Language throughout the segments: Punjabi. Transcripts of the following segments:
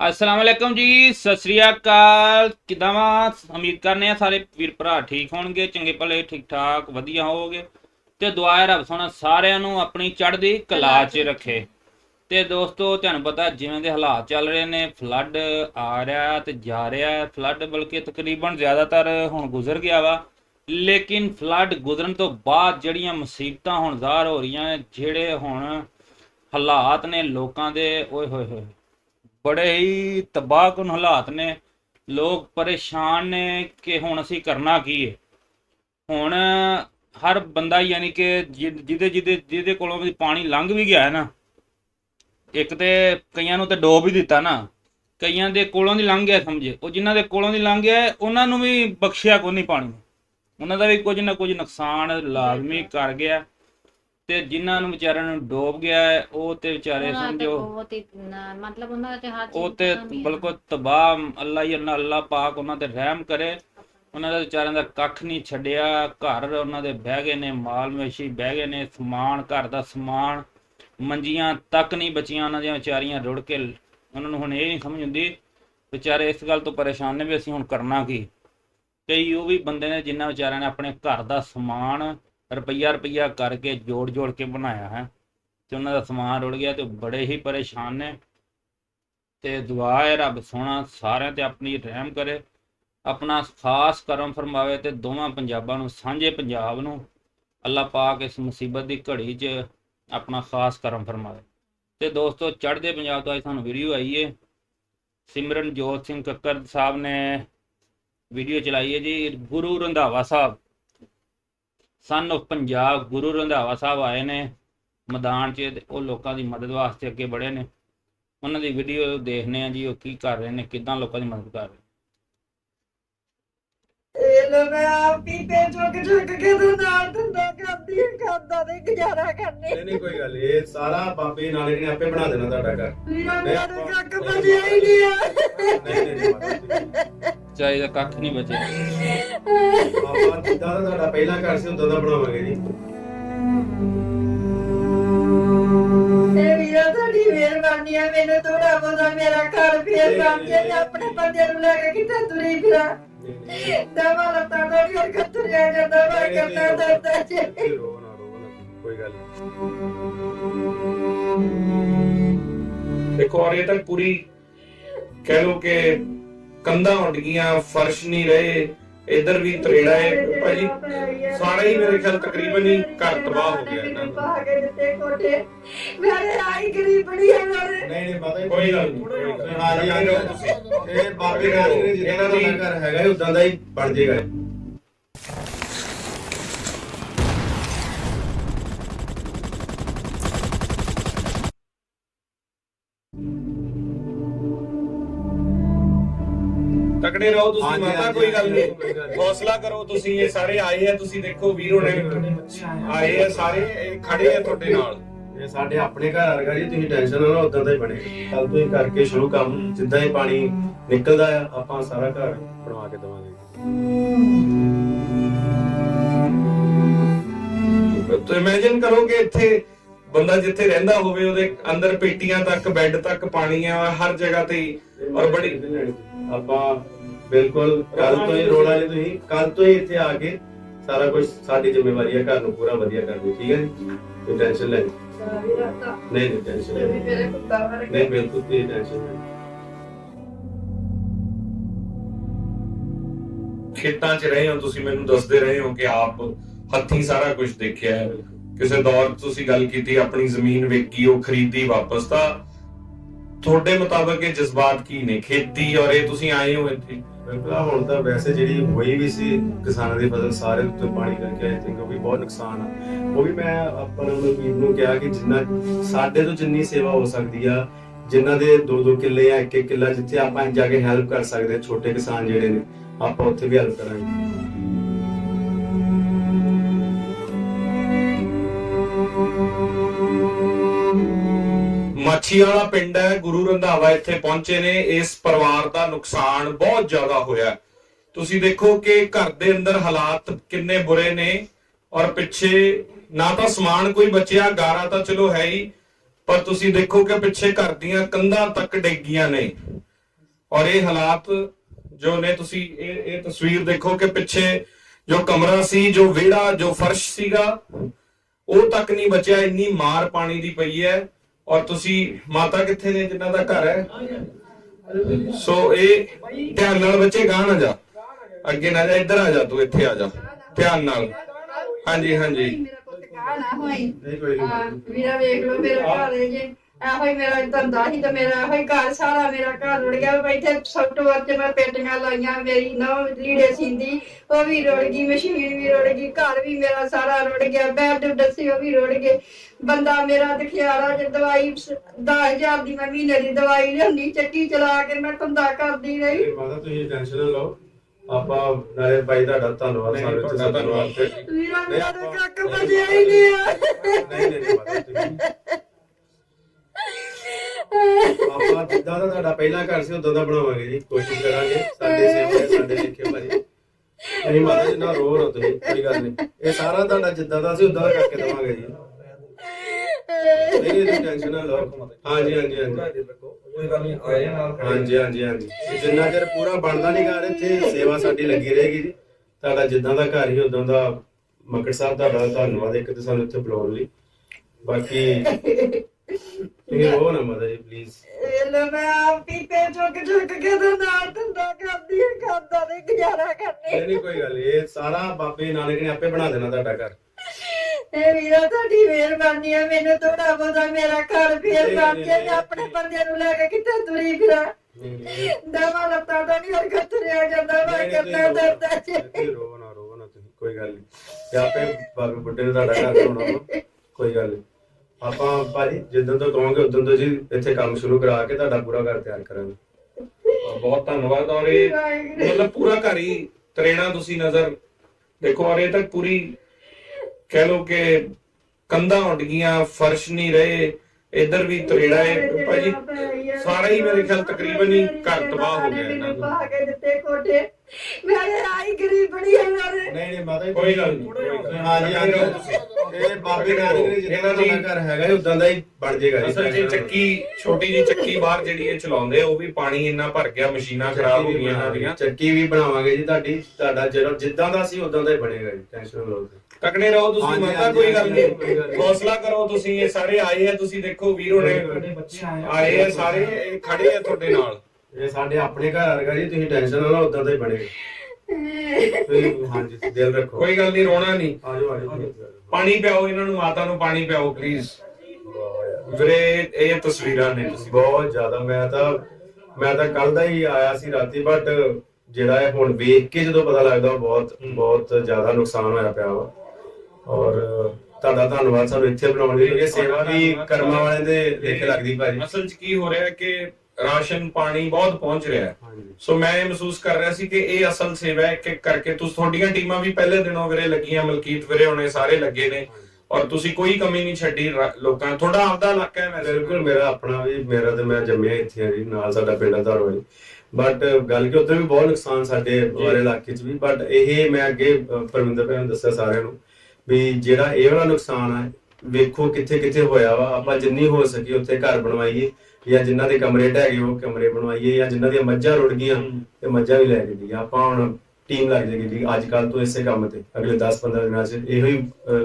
ਅਸਲਾਮ ਵਾਲੇਕਮ ਜੀ ਸਤਿ ਸ੍ਰੀ ਅਕਾਲ। ਕਿਦਾਂ ਵਾ? ਉਮੀਦ ਕਰਨੇ ਆ ਸਾਰੇ ਵੀਰ ਭਰਾ ਠੀਕ ਹੋਣਗੇ ਚੰਗੇ ਭਲੇ ਠੀਕ ਠਾਕ ਵਧੀਆ ਹੋਵੋਗੇ। ਤੇ ਦੁਆ ਹੈ ਰੱਬ ਸੋਹਣਾ ਸਾਰਿਆਂ ਨੂੰ ਆਪਣੀ ਚੜ੍ਹਦੀ ਕਲਾ 'ਚ ਰੱਖੇ। ਤੇ ਦੋਸਤੋ ਤੁਹਾਨੂੰ ਪਤਾ ਜਿਵੇਂ ਦੇ ਹਾਲਾਤ ਚੱਲ ਰਹੇ ਨੇ ਫਲੱਡ ਆ ਰਿਹਾ ਤੇ ਜਾ ਰਿਹਾ। ਫਲੱਡ ਬਲਕਿ ਤਕਰੀਬਨ ਜ਼ਿਆਦਾਤਰ ਹੁਣ ਗੁਜ਼ਰ ਗਿਆ ਵਾ। ਲੇਕਿਨ ਫਲੱਡ ਗੁਜ਼ਰਨ ਤੋਂ ਬਾਅਦ ਜਿਹੜੀਆਂ ਮੁਸੀਬਤਾਂ ਹੁਣ ਜ਼ਾਹਰ ਹੋ ਰਹੀਆਂ ਨੇ ਜਿਹੜੇ ਹੁਣ ਹਾਲਾਤ ਨੇ ਲੋਕਾਂ ਦੇ ਓਏ ਹੋਏ ਹੋਏ। ਬੜੇ ਹੀ ਤਬਾਹਕੁਨ ਹਾਲਾਤ ਨੇ। ਲੋਕ ਪਰੇਸ਼ਾਨ ਨੇ ਕਿ ਹੁਣ ਅਸੀਂ ਕਰਨਾ ਕੀ ਹੈ ਹੁਣ ਹਰ ਬੰਦਾ ਯਾਨੀ ਕਿ ਜਿਹਦੇ ਜਿਹਦੇ ਜਿਹਦੇ ਕੋਲੋਂ ਵੀ ਪਾਣੀ ਲੰਘ ਵੀ ਗਿਆ ਹੈ ਨਾ ਇੱਕ ਤੇ ਕਈਆਂ ਨੂੰ ਤੇ ਡੋਬ ਵੀ ਦਿੱਤਾ ਨਾ ਕਈਆਂ ਦੇ ਕੋਲੋਂ ਦੀ ਲੰਘ ਗਿਆ ਸਮਝੇ। ਉਹ ਜਿਨ੍ਹਾਂ ਦੇ ਕੋਲੋਂ ਦੀ ਲੰਘ ਗਿਆ ਉਹਨਾਂ ਨੂੰ ਵੀ ਬਖਸ਼ਿਆ ਕੋਈ ਨਹੀਂ ਪਾਣੀ। ਉਹਨਾਂ ਦਾ ਵੀ ਕੁਝ ਨਾ ਕੁਝ ਨੁਕਸਾਨ ਲਾਜ਼ਮੀ ਕਰ ਗਿਆ। ਤੇ ਜਿਨ੍ਹਾਂ ਨੂੰ ਵਿਚਾਰਿਆਂ ਨੂੰ ਡੋਬ ਗਿਆ ਹੈ, ਉਹ ਤੇ ਵਿਚਾਰੇ ਉਹਨਾਂ ਤੇ ਸਮਝੋ ਬਹੁਤ ਹੀ ਨਾ- ਮਤਲਬ ਉਹਨਾਂ ਤੇ ਹਰ ਉਹ ਤੇ ਹੀ। ਬਿਲਕੁਲ ਤਬਾਹ ਅੱਲਾ ਹੀ ਅੱਲਾ ਅੱਲਾ ਪਾਕ ਉਹਨਾਂ ਤੇ ਰਹਿਮ ਕਰੇ ਉਹਨਾਂ ਦੇ ਵਿਚਾਰਿਆਂ ਦਾ ਕੱਖ ਨਹੀਂ ਛੱਡਿਆ ਘਰ ਉਹਨਾਂ ਦੇ ਬਹਿ ਗਏ ਨੇ ਮਾਲ ਮਵੇਸ਼ੀ ਬਹਿ ਗਏ ਨੇ ਸਮਾਨ ਘਰ ਦਾ ਸਮਾਨ ਮੰਜੀਆਂ ਤੱਕ ਨਹੀਂ ਬਚੀਆਂ ਉਹਨਾਂ ਦੀਆਂ ਵਿਚਾਰੀਆਂ ਰੁੜ ਕੇ ਉਹਨਾਂ ਨੂੰ ਹੁਣ ਇਹ ਨਹੀਂ ਸਮਝ ਹੁੰਦੀ ਵਿਚਾਰੇ ਇਸ ਗੱਲ ਤੋਂ ਪਰੇਸ਼ਾਨ ਨੇ ਵੀ ਅਸੀਂ ਹੁਣ ਕਰਨਾ ਕੀ ਕਈ ਉਹ ਵੀ ਬੰਦੇ ਨੇ ਜਿਨ੍ਹਾਂ ਵਿਚਾਰਿਆਂ ਨੇ ਆਪਣੇ ਘਰ ਦਾ ਸਮਾਨ ਰੁਪਈਆ ਰੁਪਈਆ ਕਰਕੇ ਜੋੜ ਜੋੜ ਕੇ ਬਣਾਇਆ ਹੈ। ਤੇ ਉਹਨਾਂ ਦਾ ਸਮਾਨ ਰੁੜ ਗਿਆ ਤੇ ਬੜੇ ਹੀ ਪਰੇਸ਼ਾਨ ਨੇ। ਤੇ ਦੁਆ ਹੈ ਰੱਬ ਸੋਹਣਾ ਸਾਰਿਆਂ ਤੇ ਆਪਣੀ ਰਹਿਮ ਕਰੇ। ਆਪਣਾ ਖਾਸ ਕਰਮ ਫਰਮਾਵੇ ਤੇ ਦੋਵਾਂ ਪੰਜਾਬਾਂ ਨੂੰ, ਸਾਂਝੇ ਪੰਜਾਬ ਨੂੰ ਅੱਲਾ ਪਾਕ ਇਸ ਮੁਸੀਬਤ ਦੀ ਘੜੀ 'ਚ ਆਪਣਾ ਖਾਸ ਕਰਮ ਫਰਮਾਵੇ। ਤੇ ਦੋਸਤੋ, ਚੜ੍ਹਦੇ ਪੰਜਾਬ ਤੋਂ ਅੱਜ ਸਾਨੂੰ ਵੀਡੀਓ ਆਈ ਏ। ਸਿਮਰਨਜੋਤ ਸਿੰਘ ਕੱਕਰ ਸਾਹਿਬ ਨੇ ਵੀਡੀਓ ਚਲਾਈ ਹੈ ਜੀ। ਗੁਰੂ ਰੰਧਾਵਾ ਸਾਹਿਬ ਸਨ of ਪੰਜਾਬ ਗੁਰੂ ਰੰਧਾਵਾ ਸਾਹਿਬ ਆਏ ਨੇ ਮੈਦਾਨ 'ਚ ਤੇ ਉਹ ਲੋਕਾਂ ਦੀ ਮਦਦ ਵਾਸਤੇ ਅੱਗੇ ਬੜੇ ਨੇ। ਉਹਨਾਂ ਦੀ ਵੀਡੀਓ ਦੇਖਨੇ ਆ ਜੀ ਉਹ ਕੀ ਕਰ ਰਹੇ ਨੇ ਕਿਦਾਂ ਲੋਕਾਂ ਦੀ ਮਦਦ ਕਰ ਰਹੇ ਇਹ ਲੋ ਮੈਂ ਆਪ ਪੀਪੇ ਚੁੱਕ ਚੁੱਕ ਕੇ ਤੇ ਨਾਲ ਧੰਦਾ ਕਰਦੀ ਹਾਂ, ਖਾਂਦਾ ਤੇ ਗੁਜ਼ਾਰਾ ਕਰਨੇ। ਨਹੀਂ ਨਹੀਂ ਕੋਈ ਗੱਲ ਇਹ ਸਾਰਾ ਬਾਬੇ ਨਾਲੇ ਨੇ ਆਪੇ ਬਣਾ ਦੇਣਾ ਤੁਹਾਡਾ ਘਰ। ਦੇ ਕੱਕ ਬਜਿਆ ਹੀ ਨਹੀਂ ਆ। ਨਹੀਂ ਨਹੀਂ ਚਾਹੇ ਕੱਖ ਨਹੀਂ ਬਚੇ। ਆਪਾਂ ਜਿੱਦਾਂ ਦਾ ਤੁਹਾਡਾ ਪਹਿਲਾ ਘਰ ਸੀ ਉਦਾਂ ਦਾ ਬਣਾਵਾਂਗੇ ਜੀ। ਇਹ ਵੀਰਾ ਤੁਹਾਡੀ ਮਿਹਰਬਾਨੀ ਆ ਮੈਨੂੰ ਥੋੜਾ ਬਹੁਤਾ ਮੇਰਾ ਘਰ ਫੇਰ ਬਣ ਜੇ ਮੈਂ ਆਪਣੇ ਬੰਦੇ ਨੂੰ ਲੈ ਕੇ ਕਿੱਥੇ ਤੁਰੀ ਫਿਰਾਂ? ਨਹੀਂ, ਨਹੀਂ, ਦਵਾ ਲੱਤਾਂ ਤੋਂ ਫਿਰ ਖਤਰਿਆ ਜਾਂਦਾ ਵਾ ਨਹੀਂ, ਨਹੀਂ, ਕਰਨਾ ਦਰਦਾ ਜੇ। ਨਹੀਂ, ਰੋ ਨਾ ਰੋ ਨਾ ਕੋਈ ਗੱਲ ਨਹੀਂ। ਦੇਖੋ ਔਰ ਇਹ ਤਾਂ ਪੂਰੀ ਕਹਿ ਲੋ ਕਿ ਕੰਧਾਂ ਉੱਡ ਗਈਆਂ ਫਰਸ਼ ਨਹੀਂ ਰਹੇ ਇਧਰ ਵੀ ਤਰੇੜਾ ਹੈ। ਭਾਜੀ ਸਾਰਾ ਹੀ ਮੇਰੇ ਖਿਆਲ ਤਕਰੀਬਨ ਹੀ ਘਰ ਤਬਾਹ ਹੋ ਗਿਆ ਇਹਨਾਂ ਦਾ। ਪਾ ਕੇ ਦਿੱਤੇ ਕੋਠੇ ਮੇਰੇ ਆਈ ਗਰੀਬੜੀ ਹੈ ਮੇਰੇ ਨਹੀਂ ਨਹੀਂ ਜੀ ਕੋਈ ਗੱਲ ਨੀ, ਕੋਈ ਗੱਲ ਨੀ। ਹਾਂ ਜੀ। ਆ ਜਾਓ ਤੁਸੀਂ ਇਹ ਬਾਬੇ ਨਾਲੇ ਨੇ ਜਿੱਦਾਂ ਦਾ ਘਰ ਹੈਗਾ ਉਦਾਂ ਦਾ ਹੀ ਬਣ ਜਾਏਗਾ। ਤਕੜੇ ਰਹੋ ਤੁਸੀਂ ਮਾਤਾ ਕੋਈ ਗੱਲ ਨਹੀਂ। ਹੌਸਲਾ ਕਰੋ ਤੁਸੀਂ ਇਹ ਸਾਰੇ ਆਏ ਆ ਤੁਸੀਂ ਦੇਖੋ ਵੀਰ ਹੋਣੇ ਆਏ ਆ ਸਾਰੇ ਇਹ ਖੜੇ ਆ ਤੁਹਾਡੇ ਨਾਲ। ਇਹ ਸਾਡੇ ਆਪਣੇ ਘਰ ਵਰਗਾ ਜੀ ਤੁਸੀਂ ਟੈਨਸ਼ਨ ਨਾ ਲਓ ਉਦਾਂ ਦਾ ਹੀ ਬਣੇ। ਕੱਲ ਤੋਂ ਹੀ ਕਰਕੇ ਸ਼ੁਰੂ ਕੰਮ ਜਿੱਦਾਂ ਹੀ ਪਾਣੀ ਨਿਕਲਦਾ ਆ ਆਪਾਂ ਸਾਰਾ ਘਰ ਬਣਵਾ ਕੇ ਦਵਾਂਗੇ। ਤੋ ਇਮੇਜਿਨ ਕਰੋ ਕਿ ਇੱਥੇ ਬੰਦਾ ਜਿੱਥੇ ਰਹਿੰਦਾ ਹੋਵੇ ਉਹਦੇ ਅੰਦਰ ਪੇਟੀਆਂ ਤੱਕ ਬੈੱਡ ਤੱਕ ਪਾਣੀ ਆ ਹਰ ਜਗ੍ਹਾ ਤੇ। ਔਰ ਬੜੀ ਆਪਾਂ ਬਿਲਕੁਲ ਕੱਲ ਤੋਂ ਹੀ ਰੋਣਾ ਜੀ ਤੁਸੀਂ ਕੱਲ ਤੋਂ ਹੀ ਇੱਥੇ ਆ ਕੇ ਸਾਰਾ ਕੁਝ ਸਾਡੀ ਜ਼ਿੰਮੇਵਾਰੀ ਹੈ, ਘਰ ਨੂੰ ਪੂਰਾ ਵਧੀਆ ਕਰਨੀ ਠੀਕ ਹੈ ਜੀ? ਕੋਈ ਟੈਨਸ਼ਨ ਲੈ ਨਹੀਂ। ਨਹੀਂ ਟੈਨਸ਼ਨ ਲੈ ਨਹੀਂ। ਬਿਲਕੁਲ ਵੀ ਟੈਨਸ਼ਨ ਨਹੀਂ। ਖੇਤਾਂ 'ਚ ਰਹੇ ਹੋ ਤੁਸੀਂ, ਮੈਨੂੰ ਦੱਸਦੇ ਰਹੇ ਹੋ ਕਿ ਆਪ ਹੱਥੀਂ ਸਾਰਾ ਕੁਝ ਦੇਖਿਆ ਹੈ। ਕਿਸੇ ਦੌਰ ਤੁਸੀਂ ਗੱਲ ਕੀਤੀ, ਆਪਣੀ ਜ਼ਮੀਨ ਵੇਚੀ ਉਹ ਖਰੀਦੀ ਵਾਪਸ ਤਾਂ ਤੁਹਾਡੇ ਮੁਤਾਬਕ ਇਹ ਜਜ਼ਬਾਤ ਕੀ ਨੇ? ਖੇਤੀ ਔਰ ਇਹ ਤੁਸੀਂ ਆਏ ਹੋ ਇੱਥੇ? ਬਿਲਕੁਲ, ਆਹ ਹੁਣ ਤਾਂ ਵੈਸੇ ਜਿਹੜੀ ਹੋਈ ਵੀ ਸੀ, ਕਿਸਾਨਾਂ ਦੀ ਫਸਲ ਸਾਰੇ ਉੱਤੇ ਪਾਣੀ ਕਰਕੇ ਆਏ ਸੀ, ਕਿਉਂਕਿ ਬਹੁਤ ਨੁਕਸਾਨ ਆ। ਉਹ ਵੀ ਮੈਂ ਆਪਾਂ ਨੂੰ ਮਨਕੀਬ ਨੂੰ ਕਿਹਾ ਕਿ ਜਿੰਨਾ ਸਾਡੇ ਤੋਂ ਜਿੰਨੀ ਸੇਵਾ ਹੋ ਸਕਦੀ ਆ ਜਿਨ੍ਹਾਂ ਦੇ ਦੋ ਦੋ ਕਿੱਲੇ ਆ ਇੱਕ ਇੱਕ ਕਿੱਲਾ ਜਿੱਥੇ ਆਪਾਂ ਜਾ ਕੇ ਹੈਲਪ ਕਰ ਸਕਦੇ ਛੋਟੇ ਕਿਸਾਨ ਜਿਹੜੇ ਨੇ, ਆਪਾਂ ਉੱਥੇ ਵੀ ਹੈਲਪ ਕਰਾਂਗੇ। ਮਾਛੀ ਵਾਲਾ ਪਿੰਡ ਹੈ, ਗੁਰੂ ਰੰਧਾਵਾ ਇੱਥੇ ਪਹੁੰਚੇ ਨੇ। ਇਸ ਪਰਿਵਾਰ ਦਾ ਨੁਕਸਾਨ ਬਹੁਤ ਜ਼ਿਆਦਾ ਹੋਇਆ ਤੁਸੀਂ ਦੇਖੋ ਕਿ ਘਰ ਦੇ ਅੰਦਰ ਹਾਲਾਤ ਕਿੰਨੇ ਬੁਰੇ ਨੇ ਔਰ ਪਿੱਛੇ ਨਾ ਤਾਂ ਸਮਾਨ ਕੋਈ ਬਚਿਆ, ਗਾਰਾ ਤਾਂ ਚਲੋ ਹੈ ਹੀ, ਪਰ ਤੁਸੀਂ ਦੇਖੋ ਕਿ ਪਿੱਛੇ ਘਰ ਦੀਆਂ ਕੰਧਾਂ ਤੱਕ ਡਿੱਗੀਆਂ ਨੇ। ਔਰ ਇਹ ਹਾਲਾਤ ਜੋ ਨੇ, ਤੁਸੀਂ ਇਹ ਇਹ ਤਸਵੀਰ ਦੇਖੋ ਕਿ ਪਿੱਛੇ ਜੋ ਕਮਰਾ ਸੀ, ਜੋ ਵਿਹੜਾ, ਜੋ ਫਰਸ਼ ਸੀਗਾ, ਉਹ ਤੱਕ ਨਹੀਂ ਬਚਿਆ। ਇੰਨੀ ਮਾਰ ਪਾਣੀ ਦੀ ਪਈ ਹੈ। ਔਰ ਤੁਸੀਂ ਮਾਤਾ ਕਿੱਥੇ ਨੇ? ਜਿਨ੍ਹਾਂ ਦਾ ਘਰ ਹੈ? ਸੋ ਇਹ ਧਿਆਨ ਨਾਲ ਬੱਚੇ ਗਾਹ ਨਾ ਜਾ। ਅੱਗੇ ਨਾ ਜਾ, ਇੱਧਰ ਆ ਜਾ ਤੂੰ, ਇੱਥੇ ਆ ਜਾ। ਧਿਆਨ ਨਾਲ। ਹਾਂਜੀ ਹਾਂਜੀ। ਨਹੀਂ ਕੋਈ ਨਹੀਂ ਵੀਰਾ ਵੇਖ ਲਓ, ਮੇਰਾ ਘਰ ਹੈ ਜੇ। ਇਹੋ ਹੀ ਮੇਰਾ ਧੰਦਾ ਸੀ ਤੇ ਮੇਰਾ ਇਹੋ ਹੀ ਘਰ ਸਾਰਾ ਮੇਰਾ ਘਰ ਰੁੜ ਗਿਆ। ਬੈਠੇ ਸੌਫਟਵੇਅਰ ਤੇ ਮੈਂ ਪੇਟੀਆਂ ਲਾਈਆਂ ਮੇਰੀ ਨੌ ਲੀੜੇ ਸੀਂਦੀ ਉਹ ਵੀ ਰੁੜ ਗਈ ਮਸ਼ੀਨ ਵੀ ਰੁੜ ਗਈ ਘਰ ਵੀ ਮੇਰਾ ਸਾਰਾ ਰੁੜ ਗਿਆ ਬੈੱਡ ਦੱਸੀ ਉਹ ਵੀ ਰੁੜ ਗਏ। ਬੰਦਾ ਮੇਰਾ ਦਿਖਿਆਰਾ ਜੇ ਦਵਾਈ 10000 ਦੀ ਮੈਂ ਮਹੀਨੇ ਦੀ ਦਵਾਈ ਲਿਆਉਂਦੀ ਚੱਕੀ ਚਲਾ ਕੇ ਮੈਂ ਧੰਦਾ ਕਰਦੀ ਰਹੀ। ਮਾਤਾ ਤੁਸੀਂ ਟੈਨਸ਼ਨ ਨਾ ਲਓ। ਆਪਾਂ ਨਾਲੇ ਭਾਈ ਤੁਹਾਡਾ ਧੰਨਵਾਦ ਇੱਥੇ ਤੁਹਾਡਾ ਵਾਸਤੇ ਵੀਰਾ ਆਪਾਂ- ਕੱਕ ਬਜਿਆ ਹੀ ਨਹੀਂ ਆ। ਨਹੀਂ ਨਹੀਂ ਨਹੀਂ ਮਾਤਾ ਤੁਸੀਂ ਆਪਾਂ ਜਿੱਦਾਂ ਦਾ ਤੁਹਾਡਾ ਪਹਿਲਾ ਘਰ ਸੀ, ਉਦਾਂ ਦਾ ਬਣਾਵਾਂਗੇ ਜੀ। ਕੋਸ਼ਿਸ਼ ਕਰਾਂਗੇ, ਸਾਡੇ ਸੇਵਾ ਸਾਡੇ ਲਿਖੇ ਭਾਜੀ ਨਹੀਂ ਮਾਤਾ ਜੀ ਨਾ ਰੋ ਰੋ ਤੁਸੀਂ, ਕੋਈ ਗੱਲ ਨਹੀਂ। ਇਹ ਸਾਰਾ ਤੁਹਾਡਾ ਜਿੱਦਾਂ ਦਾ ਸੀ, ਉਦਾਂ ਦਾ ਕਰਕੇ ਦਵਾਂਗੇ ਜੀ। ਨਹੀਂ ਨਹੀਂ ਟੈਨਸ਼ਨ ਨਾ ਲਓ। ਹਾਂਜੀ ਹਾਂਜੀ ਹਾਂਜੀ। ਕੋਈ ਗੱਲ ਨਹੀਂ ਆਏ ਨਾਲ ਹਾਂਜੀ ਹਾਂਜੀ ਹਾਂਜੀ। ਜਿੰਨਾ ਚਿਰ ਪੂਰਾ ਬਣਦਾ ਨਹੀਂ ਘਰ, ਇੱਥੇ ਸੇਵਾ ਸਾਡੀ ਲੱਗੀ ਰਹੇਗੀ ਜੀ। ਤੁਹਾਡਾ ਜਿੱਦਾਂ ਦਾ ਘਰ ਹੀ ਉਦਾਂ ਦਾ ਮੱਕੜ ਸਾਹਿਬ, ਤੁਹਾਡਾ ਧੰਨਵਾਦ ਇੱਕ ਤੇ ਸਾਨੂੰ ਇੱਥੇ ਬੁਲਾਉਣ ਲਈ। ਬਾਕੀ ਤੁਸੀਂ ਰੋ ਨਾ ਮਦਦ ਜੀ ਪਲੀਜ਼ ਇਹਲੇ ਮੈਂ ਆਪ ਪੀਪੇ ਚੁੱਕ ਚੁੱਕ ਕੇ ਤੇ ਨਾਲ ਧੰਦਾ ਕਰਦੀ ਹਾਂ ਖਾਂਦਾ ਤੇ ਗੁਜ਼ਾਰਾ ਕਰਨੀ ਨਹੀਂ ਕੋਈ ਗੱਲ ਇਹ ਸਾਰਾ ਬਾਬੇ ਨਾਨਕ ਨੇ ਆਪੇ ਬਣਾ ਦੇਣਾ ਤੁਹਾਡਾ ਘਰ। ਇਹ ਵੀਰਾ ਤੁਹਾਡੀ ਮਿਹਰਬਾਨੀ ਹੈ ਮੈਨੂੰ ਥੋੜਾ ਬਹੁਤਾ ਮੇਰਾ ਘਰ ਫੇਰ ਬਣ ਜੇ ਨਹੀਂ। ਆਪਣੇ ਬੰਦੇ ਨੂੰ ਲੈ ਕੇ ਕਿੱਥੇ ਤੁਰੀ ਫਿਰਾਂ? ਦਵਾ ਲੱਤਾਂ ਦਾ ਨਹੀਂ ਹਰਕਤ ਤੁਰਿਆ ਜਾਂਦਾ ਮੈਂ ਕਰਨਾ ਨਹੀਂ, ਦਰਦਾ ਚ ਰੋ ਨਾ ਰੋ ਨਾ ਤੁਸੀਂ ਕੋਈ ਗੱਲ ਨਹੀਂ। ਤੇ ਆਪੇ ਬਾਬੇ ਬੁੱਢੇ ਨੇ ਤੁਹਾਡਾ ਘਰ ਬਣਾਉਣਾ ਵਾ। ਕੋਈ ਗੱਲ ਨਹੀਂ। ਆਪਾਂ ਭਾਜੀ ਜਿੱਦਾਂ ਤੋਂ ਕਹੋਗੇ ਉਦੋਂ ਤੋਂ ਜੀ ਇੱਥੇ ਕੰਮ ਸ਼ੁਰੂ ਕਰਾ ਕੇ ਤੁਹਾਡਾ ਪੂਰਾ ਘਰ ਤਿਆਰ ਕਰਾਂਗੇ। ਬਹੁਤ ਧੰਨਵਾਦ ਔਰ ਇਹ ਮਤਲਬ ਪੂਰਾ ਘਰ ਹੀ ਤਰੇਣਾ ਤੁਸੀਂ ਨਜ਼ਰ ਦੇਖੋ ਔਰ ਇਹ ਤਾਂ ਪੂਰੀ ਕਹਿ ਲੋ ਕਿ ਕੰਧਾਂ ਉੱਡ ਗਈਆਂ ਫਰਸ਼ ਨਹੀਂ ਰਹੇ ਇੱਧਰ ਵੀ ਤਰੇੜਾ ਹੈ। ਭਾਜੀ ਸਾਰਾ ਹੀ ਮੇਰੇ ਖਿਆਲ ਤਕਰੀਬਨ ਹੀ ਘਰ ਤਬਾਹ ਹੋ ਗਿਆ ਇਹਨਾਂ ਦਾ ਪਾ ਕੇ ਦਿੱਤੇ ਕੋਠੇ ਮੇਰੇ ਆਈ ਗਰੀਬ ਬੜੀ ਹੈ ਮੇਰੇ ਨਹੀਂ ਨਹੀਂ ਮਾਤਾ ਜੀ ਕੋਈ ਗੱਲ ਨਹੀਂ, ਗੱਲ ਨਹੀਂ। ਹਾਂਜੀ। ਹਾਂਜੀ ਇਹ ਬਾਬੇ ਨਾਨਕ ਨੇ ਜਿੱਦਾਂ ਦਾ ਤੁਹਾਡਾ ਘਰ ਹੈਗਾ ਉਦਾਂ ਦਾ ਹੀ ਬਣ ਜਾਏਗਾ ਜੀ ਅਸਲ 'ਚ ਚੱਕੀ ਛੋਟੀ ਜੀ ਚੱਕੀ ਬਾਹਰ ਜਿਹੜੀ ਇਹ ਚਲਾਉਂਦੇ ਆ, ਉਹ ਵੀ ਪਾਣੀ ਇੰਨਾ ਭਰ ਗਿਆ ਮਸ਼ੀਨਾਂ ਖਰਾਬ ਹੋ ਗਈਆਂ ਇਹਨਾਂ ਦੀਆਂ। ਚੱਕੀ ਵੀ ਬਣਾਵਾਂਗੇ ਜੀ ਤੁਹਾਡੀ ਤੁਹਾਡਾ ਜਿਹੜਾ ਜਿੱਦਾਂ ਦਾ ਸੀ ਉਦਾਂ ਦਾ ਹੀ ਬਣੇਗਾ ਜੀ ਟੈਨਸ਼ਨ ਨਾ ਲਓ ਤੁਸੀਂ। ਤਕੜੇ ਰਹੋ ਤੁਸੀਂ ਹਾਂਜੀ, ਮਾਤਾ ਹਾਂਜੀ, ਕੋਈ ਗੱਲ ਹਾਂਜੀ, ਕੋਈ ਗੱਲ ਨਹੀਂ। ਨਹੀਂ। ਹੌਸਲਾ ਕਰੋ ਤੁਸੀਂ ਇਹ ਸਾਰੇ ਆਏ ਆ ਤੁਸੀਂ ਦੇਖੋ ਵੀਰ ਆਏ ਆਏ ਆ ਸਾਰੇ ਇਹ ਖੜੇ ਆ ਤੁਹਾਡੇ ਨਾਲ। ਇਹ ਸਾਡੇ ਆਪਣੇ ਘਰ ਵਰਗਾ ਜੀ ਤੁਸੀਂ ਟੈਨਸ਼ਨ ਨਾ ਲਓ ਉਦਾਂ ਦਾ ਹੀ ਬਣੇਗਾ। ਹਾਂਜੀ ਦਿਲ ਰੱਖੋ। ਕੋਈ ਗੱਲ ਨਹੀਂ ਰੋਣਾ ਨਹੀਂ। ਆਜੋ ਆਜੋ। ਪਾਣੀ ਪਿਆਓ ਇਹਨਾਂ ਨੂੰ ਮਾਤਾ ਨੂੰ ਪਾਣੀ ਪਿਆਓ ਪਲੀਜ਼ ਵੀਰੇ ਇਹ ਤਸਵੀਰਾਂ ਨੇ ਤੁਸੀਂ। ਬਹੁਤ ਜ਼ਿਆਦਾ ਮੈਂ ਤਾਂ ਮੈਂ ਤਾਂ ਕੱਲ ਦਾ ਹੀ ਆਇਆ ਸੀ ਰਾਤੀ ਬਟ ਜਿਹੜਾ ਇਹ ਹੁਣ ਵੇਖ ਕੇ ਜਦੋਂ ਪਤਾ ਲੱਗਦਾ ਬਹੁਤ ਬਹੁਤ ਜ਼ਿਆਦਾ ਨੁਕਸਾਨ ਹੋਇਆ ਪਿਆ ਵਾ। ਔਰ ਤੁਹਾਡਾ ਧੰਨਵਾਦ ਸਾਨੂੰ ਇੱਥੇ ਬਣਾਉਣ ਲਈ। ਕਿਉਂਕਿ ਸੇਵਾ ਵੀ ਕਰਮਾਂ ਵਾਲਿਆਂ ਦੇ ਲੇਖ ਲੱਗਦੀ ਭਾਜੀ। ਅਸਲ 'ਚ ਕੀ ਹੋ ਰਿਹਾ ਕਿ ਰਾਸ਼ਨ ਪਾਣੀ ਬਹੁਤ ਪਹੁੰਚ ਰਿਹਾ ਹੈ। ਸੋ ਮੈਂ ਇਹ ਮਹਿਸੂਸ ਕਰ ਰਿਹਾ ਸੀ ਕਿ ਇਹ ਅਸਲ ਸੇਵਾ ਹੈ ਕਿ ਕਰਕੇ। ਤੁਸੀਂ ਤੁਹਾਡੀਆਂ ਟੀਮਾਂ ਵੀ ਪਹਿਲੇ ਦਿਨੋਂ ਵੀਰੇ ਲੱਗੀਆਂ ਮਲਕੀਤ ਵੀਰੇ ਹੋਣੇ ਸਾਰੇ ਲੱਗੇ ਨੇ। ਔਰ ਤੁਸੀਂ ਕੋਈ ਕਮੀ ਨਹੀਂ ਛੱਡੀ ਲੋਕਾਂ ਤੁਹਾਡਾ ਆਪਦਾ ਇਲਾਕਾ ਹੈ ਵੈਸੇ ਬਿਲਕੁਲ ਮੇਰਾ ਆਪਣਾ ਵੀ ਮੇਰਾ ਤੇ ਮੈਂ ਜੰਮਿਆ ਇੱਥੇ ਆ ਜੀ ਨਾਲ ਸਾਡਾ ਪਿੰਡ ਧਰਵਾ ਜੀ ਬਟ ਗੱਲ ਕਿ ਉੱਧਰ ਵੀ ਬਹੁਤ ਨੁਕਸਾਨ ਸਾਡੇ ਵਾਲੇ ਇਲਾਕੇ 'ਚ ਵੀ। ਬਟ ਇਹ ਮੈਂ ਅੱਗੇ ਪਰਮਿੰਦਰ ਭਾਈ ਨੂੰ ਦੱਸਿਆ ਸਾਰਿਆਂ ਨੂੰ ਵੀ ਜਿਹੜਾ ਇਹ ਵਾਲਾ ਨੁਕਸਾਨ ਹੈ ਵੇਖੋ ਕਿੱਥੇ ਕਿੱਥੇ ਹੋਇਆ ਵਾ। ਆਪਾਂ ਜਿੰਨੀ ਹੋ ਸਕੀ ਉੱਥੇ ਘਰ ਬਣਵਾਈਏ। ਜਾਂ ਜਿਨ੍ਹਾਂ ਦੇ ਕਮਰੇ ਢਹਿ ਗਏ ਉਹ ਕਮਰੇ ਬਣਵਾਈਏ ਜਾਂ ਜਿਨ੍ਹਾਂ ਦੀਆਂ ਮੱਝਾਂ ਰੁੜ ਗਈਆਂ ਤੇ ਮੱਝਾਂ ਵੀ ਲੈ ਕੇ ਦੀ ਆਪਾਂ ਹੁਣ ਟੀਮ ਲੱਗ ਜਾਏਗੀ ਜੀ ਅੱਜ ਕੱਲ ਤੋਂ ਇਸੇ ਕੰਮ ਤੇ। ਅਗਲੇ 10-15 ਦਿਨਾਂ 'ਚ ਇਹੋ ਹੀ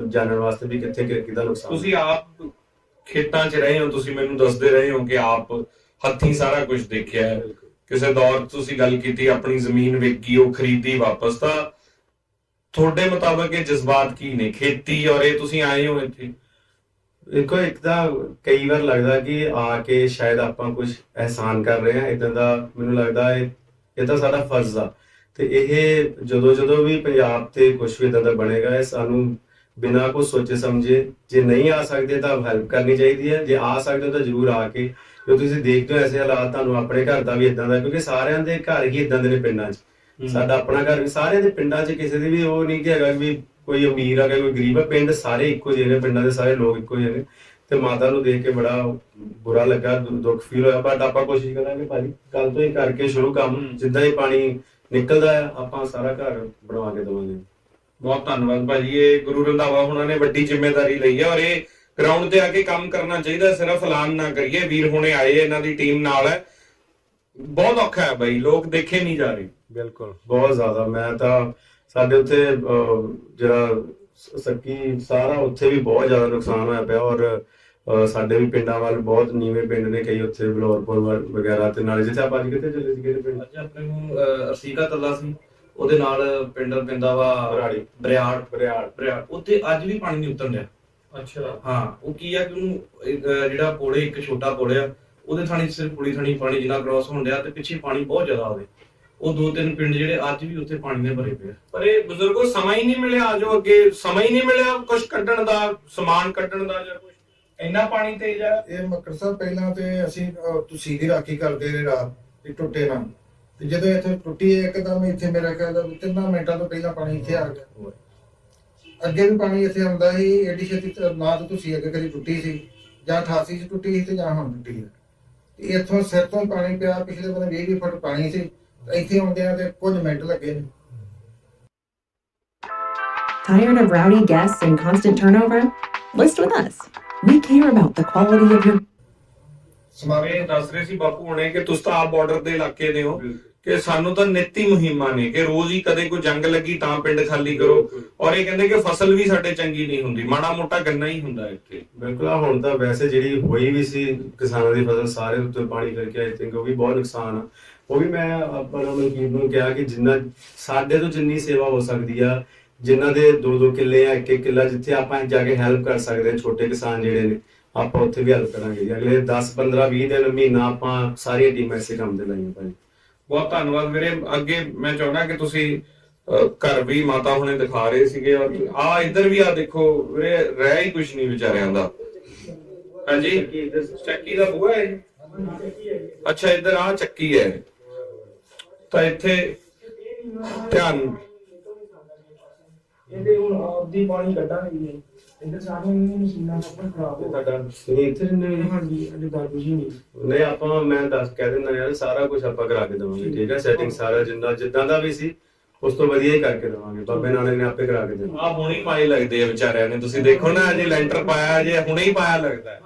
ਜਾਣਨ ਵਾਸਤੇ ਵੀ ਕਿੱਥੇ ਕਿਹਦਾ ਨੁਕਸਾਨ ਤੁਸੀਂ ਆਪ ਖੇਤਾਂ 'ਚ ਰਹੇ ਹੋ ਤੁਸੀਂ ਮੈਨੂੰ ਦੱਸਦੇ ਰਹੇ ਹੋ ਕਿ ਆਪ ਹੱਥੀਂ ਸਾਰਾ ਕੁਝ ਦੇਖਿਆ ਹੈ। ਕਿਸੇ ਦੌਰ ਤੁਸੀਂ ਗੱਲ ਕੀਤੀ ਆਪਣੀ ਜ਼ਮੀਨ ਵੇਚੀ ਉਹ ਖਰੀਦੀ ਵਾਪਸ ਤਾਂ ਤੁਹਾਡੇ ਮੁਤਾਬਕ ਇਹ ਜਜ਼ਬਾਤ ਕੀ ਨੇ? ਖੇਤੀ ਔਰ ਇਹ ਤੁਸੀਂ ਆਏ ਹੋ ਇੱਥੇ? ਦੇਖੋ ਇੱਕ ਤਾਂ ਕਈ ਵਾਰ ਲੱਗਦਾ ਕਿ ਆ ਕੇ ਸ਼ਾਇਦ ਆਪਾਂ ਕੁਝ ਅਹਿਸਾਨ ਕਰ ਰਹੇ ਹਾਂ ਇਦਾਂ ਦਾ ਮੈਨੂੰ ਲੱਗਦਾ ਇਹ ਇਹ ਤਾਂ ਸਾਡਾ ਫਰਜ਼ ਆ। ਤੇ ਇਹ ਜਦੋਂ ਜਦੋਂ ਵੀ ਪੰਜਾਬ ਤੇ ਕੁਝ ਵੀ ਇਦਾਂ ਦਾ ਬਣੇਗਾ ਇਹ ਸਾਨੂੰ ਬਿਨਾਂ ਕੁਝ ਸੋਚੇ ਸਮਝੇ ਜੇ ਨਹੀਂ ਆ ਸਕਦੇ ਤਾਂ ਹੈਲਪ ਕਰਨੀ ਚਾਹੀਦੀ ਹੈ। ਜੇ ਆ ਸਕਦੇ ਹੋ ਤਾਂ ਜ਼ਰੂਰ ਆ ਕੇ ਜੋ ਤੁਸੀਂ ਦੇਖਦੇ ਹੋ ਐਸੇ ਹਾਲਾਤ ਤੁਹਾਨੂੰ ਆਪਣੇ ਘਰ ਦਾ ਵੀ ਇਦਾਂ ਦਾ ਕਿਉਂਕਿ ਸਾਰਿਆਂ ਦੇ ਘਰ ਹੀ ਇਦਾਂ ਦੇ ਨੇ ਪਿੰਡਾਂ 'ਚ। ਸਾਡਾ ਆਪਣਾ ਘਰ ਵੀ ਸਾਰਿਆਂ ਦੇ ਪਿੰਡਾਂ 'ਚ ਕਿਸੇ ਦੇ ਵੀ ਉਹ ਨਹੀਂ ਕਿ ਹੈਗਾ ਵੀ ਕੋਈ ਅਮੀਰ ਆ ਕੋਈ ਗਰੀਬ ਆ ਪਿੰਡ ਸਾਰੇ ਇੱਕੋ ਜਿਹੇ ਨੇ ਪਿੰਡਾਂ ਦੇ ਸਾਰੇ ਲੋਕ ਇੱਕੋ ਜਿਹੇ ਨੇ। ਤੇ ਮਾਤਾ ਨੂੰ ਦੇਖ ਕੇ ਬੜਾ ਬੁਰਾ ਲੱਗਾ ਦੁੱਖ ਫੀਲ ਹੋਇਆ ਬਟ ਆਪਾਂ ਕੋਸ਼ਿਸ਼ ਕਰਾਂਗੇ ਭਾਜੀ ਕੱਲ ਤੋਂ ਹੀ ਕਰਕੇ ਸ਼ੁਰੂ ਕੰਮ। ਜਿੱਦਾਂ ਹੀ ਪਾਣੀ ਨਿਕਲਦਾ ਆ ਆਪਾਂ ਸਾਰਾ ਘਰ ਬਣਵਾ ਕੇ ਦਵਾਂਗੇ। ਬਹੁਤ ਧੰਨਵਾਦ ਭਾਜੀ ਇਹ ਗੁਰੂ ਰੰਧਾਵਾ ਹੁਣਾਂ ਨੇ ਵੱਡੀ ਜ਼ਿੰਮੇਵਾਰੀ ਲਈ ਹੈ ਔਰ ਇਹ ਗਰਾਊਂਡ ਤੇ ਆ ਕੇ ਕੰਮ ਕਰਨਾ ਚਾਹੀਦਾ ਸਿਰਫ ਐਲਾਨ ਨਾ ਕਰੀਏ ਵੀਰ ਹੁਣੇ ਆਏ ਇਹਨਾਂ ਦੀ ਟੀਮ ਨਾਲ ਹੈ। ਬਹੁਤ ਔਖਾ ਹੈ ਬਾਈ ਲੋਕ ਦੇਖੇ ਨਹੀਂ ਜਾ ਰਹੇ। ਬਿਲਕੁਲ ਬਹੁਤ ਜ਼ਿਆਦਾ ਮੈਂ ਤਾਂ ਸਾਡੇ ਉੱਥੇ ਅਹ, ਜਿਹੜਾ ਸੱਕੀ ਸਾਰਾ ਉੱਥੇ ਵੀ ਬਹੁਤ ਜ਼ਿਆਦਾ ਨੁਕਸਾਨ ਹੋਇਆ ਪਿਆ ਔਰ ਸਾਡੇ ਵੀ ਪਿੰਡਾਂ ਵੱਲ ਬਹੁਤ ਨੀਵੇਂ ਪਿੰਡ ਨੇ ਕਈ ਉੱਥੇ ਬਲੌਰਪੁਰ ਵਗੈਰਾ ਤੇ ਨਾਲੇ ਜਿੱਥੇ ਆਪਾਂ ਅੱਜ ਕਿੱਥੇ ਚੱਲੇ ਸੀ ਕਿਹੜੇ ਪਿੰਡ? ਅੱਜ ਆਪਣੇ ਨੂੰ ਅਰਸੀਕਾ ਤੱਲਾ ਸੀ ਉਹਦੇ ਨਾਲ ਪਿੰਡ ਪੈਂਦਾ ਵਾ ਬਰਾੜੀ। ਬਰਿਆੜ। ਬਰਿਆੜ। ਬਰਿਆੜ। ਉੱਤੇ ਅੱਜ ਵੀ ਪਾਣੀ ਨਹੀਂ ਉਤਰਨ ਰਿਹਾ ਅੱਛਾ। ਹਾਂ ਉਹ ਕੀ ਆ ਕਿ ਉਹਨੂੰ ਜਿਹੜਾ ਪੋੜੇ ਇੱਕ ਛੋਟਾ ਪੋੜੇ ਆ ਉਹਦੇ ਥਾਣੀ ਸਿਰਫ ਪੁਲੀ ਥਾਣੀ ਪਾਣੀ ਜਿੰਨਾ ਕ੍ਰਾਸ ਹੋਣ ਡਿਆ ਤੇ ਪਿੱਛੇ ਪਾਣੀ ਬਹੁਤ ਜ਼ਿਆਦਾ ਆਵੇ ਉਹ ਦੋ ਤਿੰਨ ਪਿੰਡ ਜਿਹੜੇ ਅੱਜ ਵੀ ਉੱਥੇ ਪਾਣੀ ਨਾਲ ਭਰੇ ਪਏ ਆ। ਪਰ ਇਹ ਬਜ਼ੁਰਗੋ ਸਮਾਂ ਹੀ ਨਹੀਂ ਮਿਲਿਆ ਆਜੋ ਅੱਗੇ ਸਮਾਂ ਹੀ ਨਹੀਂ ਮਿਲਿਆ ਕੁਝ ਕੱਢਣ ਦਾ ਸਮਾਨ ਕੱਢਣ ਦਾ ਜਾਂ ਕੁਝ ਇੰਨਾ ਪਾਣੀ ਤੇ ਜਾਂ ਇਹ ਮੱਕੜ ਸਾਹਿਬ ਪਹਿਲਾਂ ਤੇ ਅਸੀਂ ਤੁਸੀਂ ਦੀ ਰਾਖੀ ਕਰਦੇ ਰਹੇ ਰਾਤ ਤੇ ਟੁੱਟੇ ਨਾ ਤੇ ਜਦੋਂ ਇੱਥੇ ਟੁੱਟੀ ਇੱਕਦਮ ਇੱਥੇ ਮੇਰਾ ਆ ਵੀ ਤਿੰਨਾਂ ਮਿੰਟਾਂ ਤੋਂ ਪਹਿਲਾਂ ਪਾਣੀ ਇੱਥੇ ਆ ਗਿਆ। ਅੱਗੇ ਵੀ ਪਾਣੀ ਇੱਥੇ ਆਉਂਦਾ ਸੀ ਏਡੀ ਛੇਤੀ ਨਾ ਤਾਂ ਤੁਸੀਂ ਅੱਗੇ ਕਦੀ ਟੁੱਟੀ ਸੀ ਜਾਂ 88 ਚ ਟੁੱਟੀ ਸੀ ਤੇ ਜਾਂ ਹੁਣ ਟੁੱਟੀ ਹੈ ਤੇ ਇੱਥੋਂ ਸਿਰ ਤੋਂ ਪਾਣੀ ਪਿਆ ਪਿਛਲੇ ਬੰਨੇ 20 20 ਫੁੱਟ ਪਾਣੀ ਸੀ। ਇੱਥੇ ਆਉਂਦਿਆਂ ਤੇ ਕੁਝ ਮਿੰਟ ਲੱਗੇ ਨੇ Tired of rowdy guests and constant turnover? List with us. We care about the quality of your ਸਮਾਵੇਂ ਦੱਸ ਰਹੇ ਸੀ ਬਾਪੂ ਹੁਣੇ ਕਿ ਤੁਸੀਂ ਤਾਂ ਆਪ ਬਾਰਡਰ ਦੇ ਇਲਾਕੇ ਦੇ ਹੋ ਕਿ ਸਾਨੂੰ ਤਾਂ ਨਿੱਤੀ ਮੁਹਿੰਮਾਂ ਨੇ ਕਿ ਰੋਜ਼ ਹੀ ਕਦੇ ਕੋਈ ਜੰਗ ਲੱਗੀ ਤਾਂ ਪਿੰਡ ਖਾਲੀ ਕਰੋ ਔਰ ਇਹ ਕਹਿੰਦੇ ਕਿ ਫਸਲ ਵੀ ਸਾਡੇ ਚੰਗੀ ਨਹੀਂ ਹੁੰਦੀ ਮਾੜਾ ਮੋਟਾ ਗੰਨਾ ਹੀ ਹੁੰਦਾ ਇੱਥੇ ਬਿਲਕੁਲ ਆ ਹੁਣ ਤਾਂ ਵੈਸੇ ਜਿਹੜੀ ਹੋਈ ਵੀ ਸੀ ਕਿਸਾਨਾਂ ਦੀ ਫਸਲ ਸਾਰੇ ਉੱਤੇ ਪਾਣੀ ਕਰਕੇ ਆਈ ਥਿੰਕ ਉਹ ਵੀ ਬਹੁਤ ਨੁਕਸਾਨ ਆ ਉਹ ਵੀ ਮੈਂ ਆਪਣਾ ਨੂੰ ਨੂੰ ਕਿਹਾ ਕਿ ਜਿੰਨਾ ਸਾਡੇ ਤੋਂ ਜਿੰਨੀ ਸੇਵਾ ਹੋ ਸਕਦੀ ਆ, ਜਿਨ੍ਹਾਂ ਦੇ ਦੋ ਦੋ ਕਿੱਲੇ ਆ ਇੱਕ ਇੱਕ ਕਿੱਲਾ ਜਿੱਥੇ ਆਪਾਂ ਜਾ ਕੇ ਹੈਲਪ ਕਰ ਸਕਦੇ ਹਾਂ, ਛੋਟੇ ਕਿਸਾਨ ਜਿਹੜੇ ਨੇ, ਆਪਾਂ ਉੱਥੇ ਵੀ ਹੈਲਪ ਕਰਾਂਗੇ ਜੀ। ਅਗਲੇ 10 15 20 ਦਿਨ, ਮਹੀਨਾ ਆਪਾਂ ਸਾਰੀਆਂ ਟੀਮਾਂ ਇਸੇ ਕੰਮ ਤੇ ਲਾਈਆਂ ਭਾਈ। ਬਹੁਤ ਧੰਨਵਾਦ ਵੀਰੇ। ਅੱਗੇ ਮੈਂ ਚਾਹੁੰਦਾ ਕਿ ਤੁਸੀਂ ਘਰ ਵੀ ਮਾਤਾ ਹੁਣੇ ਦਿਖਾ ਰਹੇ ਸੀਗੇ ਔਰ ਆ ਇੱਧਰ ਵੀ ਆ ਦੇਖੋ ਵੀਰੇ, ਰਹਿ ਹੀ ਕੁਝ ਨਹੀਂ ਵਿਚਾਰਿਆਂ ਦਾ। ਹਾਂਜੀ? ਚੱਕੀ ਦਾ ਬੂਹਾ ਹੈ ਅੱਛਾ, ਇੱਧਰ ਆ ਚੱਕੀ ਹੈ। ਤਾਂ ਇੱਥੇ ਧਿਆਨ ਇਹਦੇ ਹੁਣ ਆਪਦੀ ਪਾਣੀ ਕੱਢਾਂਗੇ ਇਹਦੇ ਸਾਰੇ ਮਸ਼ੀਨਾਂ ਸਭ ਖਰਾਬ ਤੁਹਾਡਾ ਤੁਸੀਂ ਇੱਥੇ ਹੋ ਜੀ? ਹਾਂਜੀ ਅਜੇ ਦਾਦੂ ਜੀ ਨਹੀਂ। ਨਹੀਂ ਆਪਾਂ ਮੈਂ ਦੱਸ ਕਹਿ ਦਿੰਦਾ ਯਾਰ ਸਾਰਾ ਕੁਝ ਆਪਾਂ ਕਰਾ ਕੇ ਦੇਵਾਂਗੇ ਠੀਕ ਹੈ? ਸੈਟਿੰਗ ਸਾਰਾ ਜਿੰਦਾ ਜਿੱਦਾਂ ਦਾ ਵੀ ਸੀ ਉਸ ਤੋਂ ਵਧੀਆ ਹੀ ਕਰਕੇ ਦੇਵਾਂਗੇ। ਬਾਬੇ ਨਾਨਕ ਨੇ ਆਪੇ ਕਰਾ ਕੇ ਦੇਣਾ। ਆ ਹੁਣੇ ਹੀ ਪਾਏ ਲੱਗਦੇ ਆ ਵਿਚਾਰਿਆਂ ਨੇ। ਤੁਸੀਂ ਦੇਖੋ ਨਾ ਅਜੇ ਲੈਂਟਰ ਪਾਇਆ ਅਜੇ ਹੁਣੇ ਹੀ ਪਾਇਆ ਲੱਗਦਾ। ਹੈ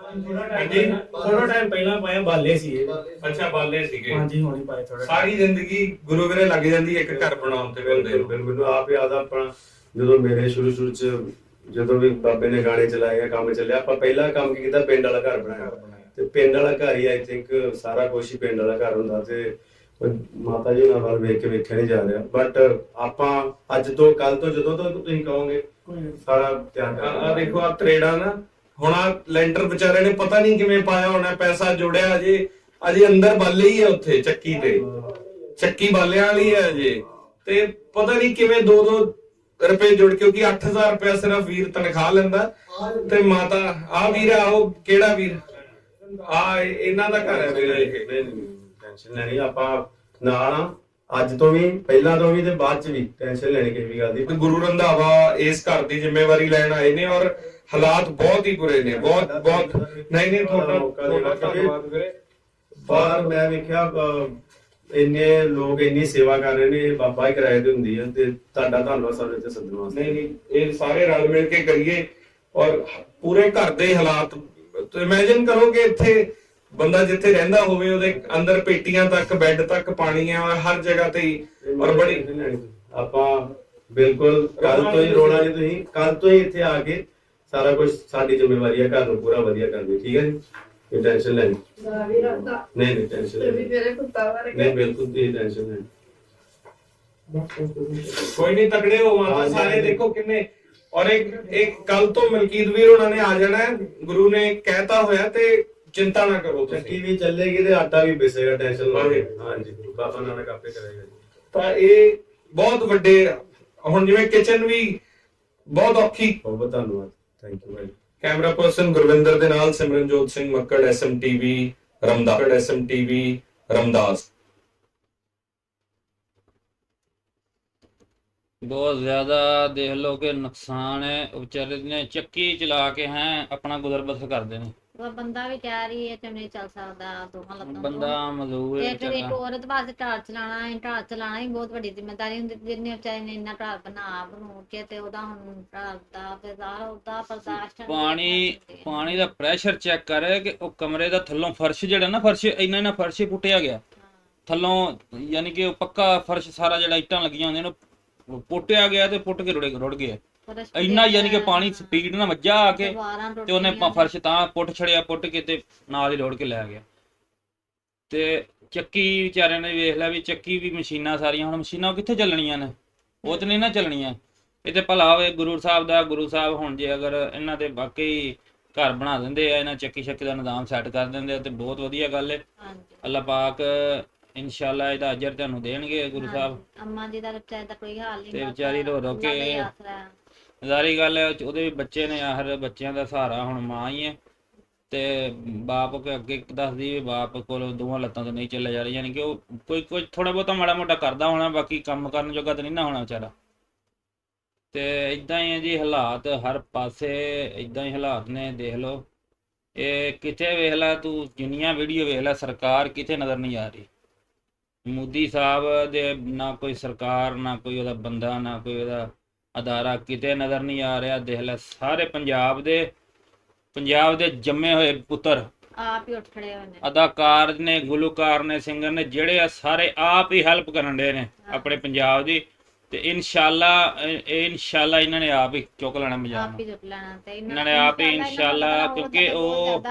ਹਾਂਜੀ ਥੋੜਾ ਟਾਈਮ ਪਹਿਲਾਂ ਪਾਇਆ ਬਾਲੇ ਸੀ ਇਹ ਅੱਛਾ ਬਾਲੇ ਸੀਗੇ। ਹਾਂਜੀ ਹੁਣੇ ਪਾਏ ਥੋੜਾ ਸਾਰੀ ਜ਼ਿੰਦਗੀ ਗੁਰੂ ਵੀਰੇ ਲੱਗ ਜਾਂਦੀ ਹੈ ਇੱਕ ਘਰ ਬਣਾਉਣ ਤੇ ਬੰਦੇ ਬਿਲਕੁਲ ਨੂੰ। ਬਿਲਕੁਲ ਮੈਨੂੰ ਆਪ ਯਾਦ ਆ ਆਪਣਾ ਜਦੋਂ ਮੇਰੇ ਸ਼ੁਰੂ ਸ਼ੁਰੂ ਚ ਜਦੋਂ ਵੀ ਬਾਬੇ ਨੇ ਗਾਣੇ ਚਲਾਏ ਆ ਕੰਮ ਚੱਲਿਆ ਆਪਾਂ ਪਹਿਲਾ ਕੰਮ ਕੀ ਕੀਤਾ? ਪਿੰਡ ਵਾਲਾ ਘਰ ਬਣਾਇਆ। ਤੇ ਪਿੰਡ ਵਾਲਾ ਘਰ ਹੀ ਆਈ ਥਿੰਕ ਸਾਰਾ ਕੁਝ ਹੀ ਪਿੰਡ ਵਾਲਾ ਘਰ ਹੁੰਦਾ। ਤੇ ਮਾਤਾ ਜੀ ਨਾਲ ਵੱਲ ਵੇਖ ਕੇ ਵੇਖਿਆ ਨਹੀਂ ਜਾ ਰਿਹਾ। ਬਟ ਆਪਾਂ ਅੱਜ ਤੋਂ ਕੱਲ ਤੋਂ ਜਦੋਂ ਤੋਂ ਤੁਸੀਂ ਕਹੋਗੇ ਸਾਰਾ ਤਿਆਰ ਆ ਦੇਖੋ ਆ ਤਰੇੜਾ ਨਾ ਹੁਣ ਆ ਲੈਂਟਰ ਵਿਚਾਰੇ ਨੇ ਪਤਾ ਨਹੀਂ ਕਿਵੇਂ ਪਾਇਆ ਹੋਣਾ ਪੈਸਾ ਜੋੜਿਆ ਅਜੇ ਅਜੇ ਅੰਦਰ ਬਾਲੇ ਹੀ ਹੈ ਉੱਥੇ ਚੱਕੀ ਤੇ। ਚੱਕੀ ਬਾਲਿਆਂ ਵਾਲੀ ਹੈ ਅਜੇ। ਤੇ ਪਤਾ ਨਹੀਂ ਕਿਵੇਂ 2-2 ਰੁਪਏ ਜੁੜ ਕਿਉਂਕਿ 8000 ਰੁਪਏ ਸਿਰਫ ਵੀਰ ਤਨਖਾਹ ਲੈਂਦਾ। ਤੇ ਮਾਤਾ ਆ ਵੀਰ ਆ ਉਹ ਕਿਹੜਾ ਵੀਰ? ਆ ਇਹਨਾਂ ਦਾ ਘਰ ਹੈ ਵੀਰੇ ਇਹ। ਟੈਨਸ਼ਨ ਲੈਣੀ ਆਪਾਂ ਨਾਲ ਆ ਅੱਜ ਤੋਂ ਵੀ ਪਹਿਲਾਂ ਤੋਂ ਵੀ ਤੇ ਬਾਅਦ ਚ ਵੀ ਟੈਨਸ਼ਨ ਲੈਣੀ ਕਿਸੇ ਵੀ ਗੱਲ ਦੀ। ਗੁਰੂ ਰੰਧਾਵਾ ਇਸ ਘਰ ਦੀ ਜ਼ਿੰਮੇਵਾਰੀ ਲੈਣ ਆਏ ਨੇ ਔਰ ਹਾਲਾਤ ਬਹੁਤ ਹੀ ਬੁਰੇ ਨੇ ਬਹੁਤ ਬਹੁਤ। ਨਹੀਂ ਨਹੀਂ ਤੁਹਾਡਾ ਤੁਹਾਡਾ ਧੰਨਵਾਦ ਵੀਰੇ। ਬਾਹਰ ਮੈਂ ਵੇਖਿਆ ਇੰਨੇ ਲੋਕ ਇੰਨੀ ਸੇਵਾ ਕਰ ਰਹੇ ਨੇ ਇਹ ਬਾਬਾ ਹੀ ਕਿਰਾਏ ਤੇ ਹੁੰਦੀ ਹੈ ਤੇ ਤੁਹਾਡਾ ਧੰਨਵਾਦ ਸਾਡੇ ਤੇ ਸੱਦਣ ਵਾਸਤੇ। ਨਹੀਂ ਨਹੀਂ ਇਹ ਸਾਰੇ ਰਲ ਮਿਲ ਕੇ ਕਰੀਏ ਔਰ ਪੂਰੇ ਘਰ ਦੇ ਹਾਲਾਤ ਇਮੇਜਿਨ ਕਰੋ ਕਿ ਇੱਥੇ ਬੰਦਾ ਜਿੱਥੇ ਰਹਿੰਦਾ ਹੋਵੇ ਉਹਦੇ ਅੰਦਰ ਪੇਟੀਆਂ ਤੱਕ ਬੈੱਡ ਤੱਕ ਪਾਣੀ ਔਰ ਹਰ ਜਗ੍ਹਾ ਤੇ ਹੀ ਔਰ ਬੜੀ ਆਪਾਂ ਬਿਲਕੁਲ ਕੱਲ ਤੋਂ ਹੀ ਰੋਣਾ ਜੀ ਤੁਸੀਂ ਕੱਲ ਤੋਂ ਹੀ ਇੱਥੇ ਆ ਕੇ ਸਾਰਾ ਕੁਝ ਸਾਡੀ ਜ਼ਿੰਮੇਵਾਰੀ ਹੈ ਘਰ ਨੂੰ ਪੂਰਾ ਵਧੀਆ ਕਰਨੀ ਠੀਕ ਹੈ ਜੀ? ਕੋਈ ਟੈਨਸ਼ਨ ਲੈਣੀ ਨਹੀਂ। ਨਹੀਂ ਟੈਨਸ਼ਨ ਲੈਣੀ ਮੇਰੇ ਕੁੱਤਾ ਵਰਗਾ ਨਹੀਂ ਬਿਲਕੁਲ ਤੁਸੀਂ ਟੈਨਸ਼ਨ ਲੈਣੀ ਕੋਈ ਨਹੀਂ ਤਕੜੇ ਹੋ ਮਾਤਾ ਹਾਂਜੀ, ਸਾਰੇ। ਦੇਖੋ ਕਿੰਨੇ ਔਰ ਇੱਕ ਇੱਕ ਕੱਲ ਤੋਂ ਮਲਕੀਤ ਵੀਰ ਉਹਨਾਂ ਨੇ ਆ ਜਾਣਾ ਹੈ। ਗੁਰੂ ਨੇ ਕਹਿਤਾ ਹੋਇਆ ਤੇ ਚਿੰਤਾ ਨਾ ਕਰੋ ਤੁਸੀਂ। ਵੀ ਚੱਲੇਗੀ ਤੇ ਆਟਾ ਵੀ ਪਿਸੇਗਾ ਟੈਨਸ਼ਨ ਨਾ। ਲਓ। ਹਾਂਜੀ। ਬਾਬਾ ਨਾਨਕ ਆਪੇ ਕਰੇਗਾ ਜੀ। ਤਾਂ ਇਹ ਬਹੁਤ ਵੱਡੇ ਹੁਣ ਜਿਵੇਂ ਕਿਚਨ ਵੀ ਬਹੁਤ ਔਖੀ। ਬਹੁਤ ਬਹੁਤ ਧੰਨਵਾਦ। ਥੈਂਕ ਯੂ ਭਾਈ। ਕੈਮਰਾ ਪਰਸਨ ਗੁਰਵਿੰਦਰ ਦੇ ਨਾਲ ਸਿਮਰਨਜੋਤ ਸਿੰਘ ਮੱਕੜ ਐਸਐਮਟੀਵੀ ਰਮਦਾਸ। ਐਸਐਮਟੀਵੀ ਰਮਦਾਸ। ਬਹੁਤ ਜ਼ਿਆਦਾ ਦੇਖ ਲਓ ਕਿ ਨੁਕਸਾਨ ਹੈ। ਉਹ ਵਿਚਾਰੇ ਨੇ ਚੱਕੀ ਚਲਾ ਕੇ ਹੈ ਆਪਣਾ ਗੁਜ਼ਰ ਬਸਰ ਕਰਦੇ ਨੇ ਉਹ ਬੰਦਾ ਵੀ ਕਹਿ ਰਹੀ ਹੈ ਨਹੀਂ ਚੱਲ ਸਕਦਾ ਦੋਹਾਂ ਲੱਤਾਂ। ਬੰਦਾ ਮਜ਼ਦੂਰ ਹੈ ਤੇ ਇੱਕ ਔਰਤ ਵਾਸਤੇ ਢਾਲ ਚਲਾਣਾ ਹੈ ਢਾਲ ਚਲਾਣਾ ਹੀ ਬਹੁਤ ਵੱਡੀ ਜ਼ਿੰਮੇਵਾਰੀ ਹੁੰਦੀ ਜਿੰਨੇ ਵਿਚਾਰੇ ਨੇ ਇੰਨਾ ਢਾਲ ਬਣਾ ਬਣੂ ਕੇ ਤੇ ਉਹਦਾ ਹੁਣ ਢਾਲ ਦਾ ਬਜ਼ਾਰ ਉਹਦਾ ਬਰਦਾਸ਼ਤ ਪਾਣੀ। ਪਾਣੀ ਦਾ ਪ੍ਰੈਸ਼ਰ ਚੈੱਕ ਕਰ ਕਿ ਉਹ ਕਮਰੇ ਦਾ ਥੱਲੋਂ ਫਰਸ਼ ਜਿਹੜਾ ਨਾ ਫਰਸ਼ ਇੰਨਾ ਇੰਨਾ ਫਰਸ਼ ਹੀ ਪੁੱਟਿਆ ਗਿਆ। ਥੱਲੋਂ ਯਾਨੀ ਕਿ ਉਹ ਪੱਕਾ ਫਰਸ਼ ਸਾਰਾ ਜਿਹੜਾ ਇੱਟਾਂ ਲੱਗੀਆਂ ਹੁੰਦੀਆਂ ਨੇ ਪੁੱਟਿਆ ਗਿਆ ਤੇ ਪੁੱਟ ਕੇ ਰੁੜ ਰੁੜ ਗਿਆ ਇੰਨਾ ਯਾਨੀ ਕਿ ਪਾਣੀ ਸਪੀਡ ਨਾਲ ਵੱਜਾ ਆ ਕੇ ਤੇ ਉਹਨੇ ਫਰਸ਼ ਤਾਂ ਪੁੱਟ ਛੜਿਆ ਪੁੱਟ ਕੇ ਤੇ ਨਾਲ ਹੀ ਰੋੜ ਕੇ ਲੈ ਗਿਆ। ਤੇ ਚੱਕੀ ਵਿਚਾਰਿਆਂ ਨੇ ਵੇਖ ਲਿਆ ਵੀ ਚੱਕੀ ਵੀ ਮਸ਼ੀਨਾਂ ਸਾਰੀਆਂ ਹੁਣ ਮਸ਼ੀਨਾਂ ਕਿੱਥੇ ਚੱਲਣੀਆਂ ਨੇ? ਉਹ ਤੇ ਨਹੀਂ ਨਾ ਚੱਲਣੀਆਂ। ਇਹ ਤੇ ਭਲਾ ਹੋਵੇ ਗੁਰੂ ਸਾਹਿਬ ਦਾ ਗੁਰੂ ਸਾਹਿਬ ਹੁਣ ਜੇ ਅਗਰ ਇਹਨਾਂ ਦੇ ਬਾਕੀ ਘਰ ਬਣਾ ਦਿੰਦੇ ਆ ਇਹਨਾਂ ਚੱਕੀ ਛੱਕੀ ਦਾ ਨਿਜ਼ਾਮ ਸੈੱਟ ਕਰ ਦਿੰਦੇ ਆ ਤੇ ਬਹੁਤ ਵਧੀਆ ਗੱਲ ਹੈ ਹਾਂਜੀ। ਅੱਲਾਹ ਪਾਕ ਇਨਸ਼ਾਅੱਲਾ ਇਹਦਾ ਅਜਰ ਤੁਹਾਨੂੰ ਦੇਣਗੇ ਗੁਰੂ ਸਾਹਿਬ। ਅੰਮਾ ਜੀ ਦਾ ਵਿਚਾਰੇ ਦਾ ਕੋਈ ਹਾਲ ਨਹੀਂ ਤੇ ਵਿਚਾਰੀ ਰੋ ਰੋ ਕੇ। ਜ਼ਾਰੀ ਗੱਲ ਹੈ ਉਹਦੇ ਵੀ ਬੱਚੇ ਨੇ ਆਖਰ ਬੱਚਿਆਂ ਦਾ ਸਹਾਰਾ ਹੁਣ ਮਾਂ ਹੀ ਹੈ। ਤੇ ਬਾਪ ਕੋ ਅੱਗੇ ਦੱਸਦੀ ਵੀ ਬਾਪ ਕੋਲ ਦੋਵਾਂ ਲੱਤਾਂ ਤੋਂ ਨਹੀਂ ਚੱਲਿਆ ਜਾ ਰਿਹਾ ਯਾਨੀ ਕਿ ਉਹ ਕੋਈ ਕੋਈ ਥੋੜਾ ਬਹੁਤਾ ਮਾੜਾ ਮੋਟਾ ਕਰਦਾ ਹੋਣਾ ਬਾਕੀ ਕੰਮ ਕਰਨ ਜੋਗਾ ਤਾਂ ਨਹੀਂ ਨਾ ਹੋਣਾ ਵਿਚਾਰਾ। ਤੇ ਇਦਾਂ ਹੀ ਹੈ ਜੀ ਹਾਲਾਤ ਹਰ ਪਾਸੇ ਇਦਾਂ ਹੀ ਹਾਲਾਤ ਨੇ ਦੇਖ ਲਓ। ਇਹ ਕਿਤੇ ਵੇਖ ਲੈ ਤੂੰ ਜਿੰਨੀਆਂ ਵੀਡੀਓ ਵੇਖ ਲੈ ਸਰਕਾਰ ਕਿਤੇ ਨਜ਼ਰ ਨਹੀਂ ਆ ਰਹੀ। ਮੋਦੀ ਸਾਹਿਬ ਦੇ ਨਾ ਕੋਈ ਸਰਕਾਰ ਨਾ ਕੋਈ ਉਹਦਾ ਬੰਦਾ ਨਾ ਕੋਈ ਉਹਦਾ ਅਦਾਰਾ ਕਿਤੇ ਨਜ਼ਰ ਨਹੀਂ ਆ ਰਿਹਾ। ਦੇਖ ਲੈ ਸਾਰੇ ਪੰਜਾਬ ਦੇ ਪੰਜਾਬ ਦੇ ਜੰਮੇ ਹੋਏ ਪੁੱਤਰ ਆਪ ਹੀ ਉੱਠ ਖੜੇ ਹੋਏ ਨੇ। ਅਦਾਕਾਰ ਨੇ ਗੁਲੂਕਾਰ ਨੇ ਸਿੰਗਰ ਨੇ ਜਿਹੜੇ ਆ ਸਾਰੇ ਆਪ ਹੀ ਹੈਲਪ ਕਰਨ ਦੇ ਨੇ ਆਪਣੇ ਪੰਜਾਬ ਦੀ ਤੇ ਇਨਸ਼ਾਅੱਲਾ ਇਨਸ਼ਾਅੱਲਾ ਇਹਨਾਂ ਨੇ ਆਪ ਹੀ ਚੁੱਕ ਲੈਣਾ ਪੰਜਾਬ ਆਪ ਹੀ ਜੁਟ ਲੈਣਾ ਤੇ ਇਹਨਾਂ ਨੇ ਆਪ ਹੀ ਇਨਸ਼ਾਅੱਲਾ, ਕਿਉਂਕਿ ਉਹ-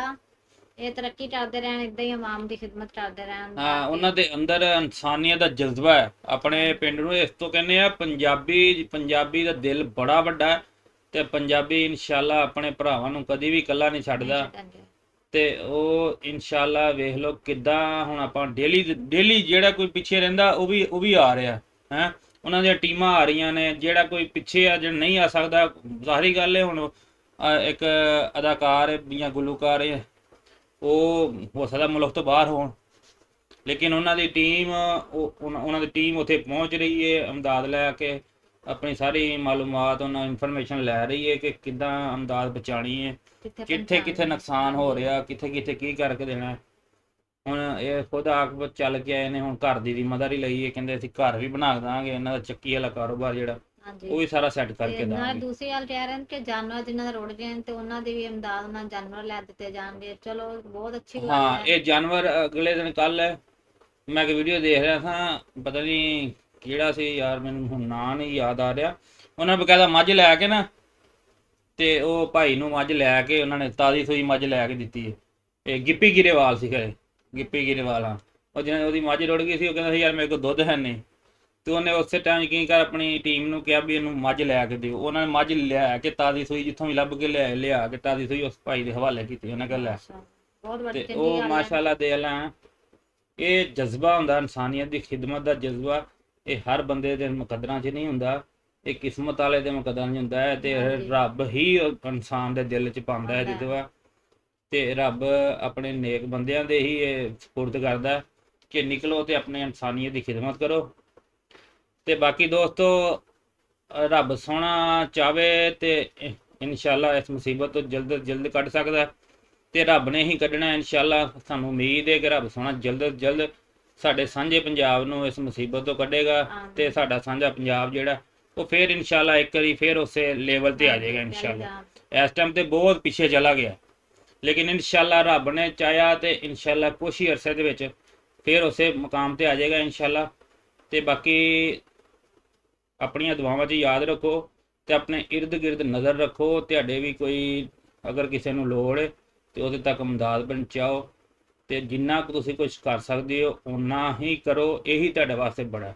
ਇਹ ਤਰੱਕੀ ਕਰਦੇ ਰਹਿਣ ਇਦਾਂ ਹੀ ਆਵਾਮ ਦੀ ਖਿਦਮਤ ਕਰਦੇ ਰਹਿਣ। ਹਾਂ ਉਹਨਾਂ ਦੇ ਅੰਦਰ ਇਨਸਾਨੀਅਤ ਦਾ ਜਜ਼ਬਾ ਹੈ। ਆਪਣੇ ਪਿੰਡ ਨੂੰ ਇਸ ਤੋਂ ਕਹਿੰਦੇ ਆ ਪੰਜਾਬੀ ਪੰਜਾਬੀ ਦਾ ਦਿਲ ਬੜਾ ਵੱਡਾ ਹੈ ਤੇ ਪੰਜਾਬੀ ਇਨਸ਼ਾਅੱਲਾ ਆਪਣੇ ਭਰਾਵਾਂ ਨੂੰ ਕਦੀ ਵੀ ਇਕੱਲਾ ਨਹੀਂ ਛੱਡਦਾ। ਤੇ ਉਹ ਇਨਸ਼ਾਅੱਲਾ ਵੇਖ ਲਓ ਕਿੱਦਾਂ ਹੁਣ ਆਪਾਂ ਡੇਲੀ ਡੇਲੀ ਜਿਹੜਾ ਕੋਈ ਪਿੱਛੇ ਰਹਿੰਦਾ ਉਹ ਵੀ ਉਹ ਵੀ ਆ ਰਿਹਾ ਹੈ। ਉਹਨਾਂ ਦੀਆਂ ਟੀਮਾਂ ਆ ਰਹੀਆਂ ਨੇ ਜਿਹੜਾ ਕੋਈ ਪਿੱਛੇ ਆ ਜਿਹੜਾ ਨਹੀਂ ਆ ਸਕਦਾ। ਜ਼ਾਹਰੀ ਗੱਲ ਹੈ ਹੁਣ ਇੱਕ ਅਦਾਕਾਰ ਜਾਂ ਗੁਲੂਕਾਰ ਹੈ ਉਹ ਹੋ ਸਕਦਾ ਮੁਲਕ ਤੋਂ ਬਾਹਰ ਹੋਣ। ਲੇਕਿਨ ਉਹਨਾਂ ਦੀ ਟੀਮ ਉਹ ਉਹਨਾਂ ਦੀ ਟੀਮ ਉੱਥੇ ਪਹੁੰਚ ਰਹੀ ਹੈ ਅਮਦਾਦ ਲੈ ਕੇ ਆਪਣੀ ਸਾਰੀ ਮਾਲੂਮਾਤ ਉਹਨਾਂ ਇਨਫੋਰਮੇਸ਼ਨ ਲੈ ਰਹੀ ਹੈ ਕਿ ਕਿੱਦਾਂ ਅਮਦਾਦ ਬਚਾਣੀ ਹੈ ਕਿੱਥੇ ਕਿੱਥੇ ਨੁਕਸਾਨ ਹੋ ਰਿਹਾ ਕਿੱਥੇ ਕਿੱਥੇ ਕੀ ਕਰਕੇ ਦੇਣਾ। ਹੁਣ ਇਹ ਖੁਦ ਆਪ ਚੱਲ ਕੇ ਆਏ ਨੇ ਹੁਣ ਘਰ ਦੀ ਜ਼ਿੰਮੇਵਾਰੀ ਲਈ ਹੈ ਕਹਿੰਦੇ ਅਸੀਂ ਘਰ ਵੀ ਬਣਾ ਦਾਂਗੇ ਇਹਨਾਂ ਦਾ ਚੱਕੀ ਵਾਲਾ ਕਾਰੋਬਾਰ ਜਿਹੜਾ। ਉਹ ਵੀ ਸਾਰਾ ਸੈੱਟ ਕਰਕੇ ਨਾਲ ਦਾਂਗੇ। ਦੂਸਰੀ ਗੱਲ ਕਹਿ ਰਹੇ ਨੇ ਕਿ ਜਾਨਵਰ ਜਿਨ੍ਹਾਂ ਦੇ ਰੁੜ ਗਏ ਨੇ ਤੇ ਉਹਨਾਂ ਦੀ ਵੀ ਇਮਦਾਦ ਉਹਨਾਂ ਜਾਨਵਰ ਲੈ ਦਿੱਤੇ ਜਾਣਗੇ। ਚਲੋ ਬਹੁਤ ਅੱਛੀ ਗੱਲ ਹਾਂ ਹੈ। ਇਹ ਜਾਨਵਰ ਅਗਲੇ ਦਿਨ ਕੱਲ ਮੈਂ ਇੱਕ ਵੀਡੀਓ ਦੇਖ ਰਿਹਾ ਸਾਂ ਪਤਾ ਨਹੀਂ ਕਿਹੜਾ ਸੀ ਯਾਰ ਮੈਨੂੰ ਹੁਣ ਨਾਂ ਨਹੀਂ ਯਾਦ ਆ ਰਿਹਾ। ਉਹਨਾਂ ਬਕਾਇਦਾ ਮੱਝ ਲੈ ਕੇ ਨਾ ਤੇ ਉਹ ਭਾਈ ਨੂੰ ਮੱਝ ਲੈ ਕੇ ਉਹਨਾਂ ਨੇ ਤਾਜ਼ੀ ਸੂਈ ਮੱਝ ਲੈ ਕੇ ਦਿੱਤੀ ਹੈ। ਇਹ ਗਿੱਪੀ ਗਿਰੇਵਾਲ ਸੀ ਖਰੇ ਗਿੱਪੀ ਗਿਰੇਵਾਲ ਹਾਂ। ਉਹ ਜਿਹਨੇ ਉਹਦੀ ਮੱਝ ਰੁੜ ਗਈ ਸੀ ਉਹ ਕਹਿੰਦਾ ਸੀ ਯਾਰ ਮੇਰੇ ਕੋਲ ਦੁੱਧ ਹੈ ਨਹੀਂ ਤੇ ਉਹਨੇ ਉਸੇ ਟਾਈਮ ਕੀ ਕਰ ਆਪਣੀ ਟੀਮ ਨੂੰ ਕਿਹਾ ਵੀ ਇਹਨੂੰ ਮੱਝ ਲੈ ਕੇ ਦਿਓ। ਉਹਨਾਂ ਨੇ ਮੱਝ ਲਿਆ ਕੇ ਤਾਜ਼ੀ ਸੂਈ ਜਿੱਥੋਂ ਵੀ ਲੱਭ ਕੇ ਲਿਆ ਲਿਆ ਕੇ ਤਾਜ਼ੀ ਸੂਈ ਉਸ ਭਾਈ ਦੇ ਹਵਾਲੇ ਕੀਤੀ। ਉਹਨੇ ਕਿਹਾ ਲੈ ਅੱਛਾ, ਬਹੁਤ ਵੱਡੀ ਚੰਗੀ ਉਹ ਮਾਸ਼ਾਅੱਲਾ ਦੇ ਲਾਂ। ਇਹ ਜਜ਼ਬਾ ਹੁੰਦਾ ਇਨਸਾਨੀਅਤ ਦੀ ਖਿਦਮਤ ਦਾ ਜਜ਼ਬਾ। ਇਹ ਹਰ ਬੰਦੇ ਦੇ ਮੁਕੱਦਰਾਂ 'ਚ ਨਹੀਂ ਹੁੰਦਾ। ਇਹ ਕਿਸਮਤ ਵਾਲੇ ਦੇ ਮੁਕੱਦਰਾਂ 'ਚ ਹੁੰਦਾ ਹੈ ਤੇ। ਰੱਬ ਹੀ ਇਨਸਾਨ ਦੇ ਦਿਲ 'ਚ ਪਾਉਂਦਾ ਹੈ। ਜਿੱਦਵਾ ਤੇ ਰੱਬ ਆਪਣੇ ਨੇਕ ਬੰਦਿਆਂ ਦੇ ਹੀ ਇਹ ਸਪੁਰਦ ਕਰਦਾ ਕਿ ਨਿਕਲੋ ਤੇ ਆਪਣੇ ਇਨਸਾਨੀਅਤ ਦੀ ਖਿਦਮਤ ਕਰੋ। ਤੇ ਬਾਕੀ ਦੋਸਤੋ ਰੱਬ ਸੋਹਣਾ ਚਾਵੇ ਤੇ ਇਨਸ਼ਾਅੱਲਾ ਇਸ ਮੁਸੀਬਤ ਤੋਂ ਜਲਦ ਜਲਦ ਕੱਢ ਸਕਦਾ ਤੇ ਰੱਬ ਨੇ ਹੀ ਕੱਢਣਾ ਇਨਸ਼ਾਅੱਲਾ। ਸਾਨੂੰ ਉਮੀਦ ਹੈ ਕਿ ਰੱਬ ਸੋਹਣਾ ਜਲਦ ਜਲਦ ਸਾਡੇ ਸਾਂਝੇ ਪੰਜਾਬ ਨੂੰ ਇਸ ਮੁਸੀਬਤ ਤੋਂ ਕੱਢੇਗਾ। ਤੇ ਸਾਡਾ ਸਾਂਝਾ ਪੰਜਾਬ ਜਿਹੜਾ ਉਹ ਫੇਰ ਇਨਸ਼ਾਅੱਲਾ ਇੱਕ ਵਾਰੀ ਫੇਰ ਉਸੇ ਲੈਵਲ ਤੇ ਆ ਜਾਏਗਾ ਇਨਸ਼ਾਅੱਲਾ। ਇਸ ਟਾਈਮ ਤੇ ਬਹੁਤ ਪਿੱਛੇ ਚਲਾ ਗਿਆ। ਲੇਕਿਨ ਇਨਸ਼ਾਅੱਲਾ ਰੱਬ ਨੇ ਚਾਹਿਆ ਤੇ ਇਨਸ਼ਾਅੱਲਾ ਕੁਛ ਹੀ ਅਰਸੇ ਦੇ ਵਿੱਚ ਫੇਰ ਉਸੇ ਮੁਕਾਮ ਤੇ ਆ ਜਾਏਗਾ ਇਨਸ਼ਾਅੱਲਾ। ਤੇ ਬਾਕੀ ਆਪਣੀਆਂ ਦੁਆਵਾਂ 'ਚ ਯਾਦ ਰੱਖੋ ਤੇ ਆਪਣੇ ਇਰਦ ਗਿਰਦ ਨਜ਼ਰ ਰੱਖੋ ਤੁਹਾਡੇ ਵੀ ਕੋਈ ਅਗਰ ਕਿਸੇ ਨੂੰ ਲੋੜ ਹੈ ਤੇ ਉਹਦੇ ਤੱਕ ਮਦਦ ਪਹੁੰਚਾਓ ਤੇ ਜਿੰਨਾ ਕੁ ਤੁਸੀਂ ਕੁਝ ਕਰ ਸਕਦੇ ਹੋ ਉਨਾ ਹੀ ਕਰੋ ਇਹੀ ਤੁਹਾਡੇ ਵਾਸਤੇ ਬੜਾ।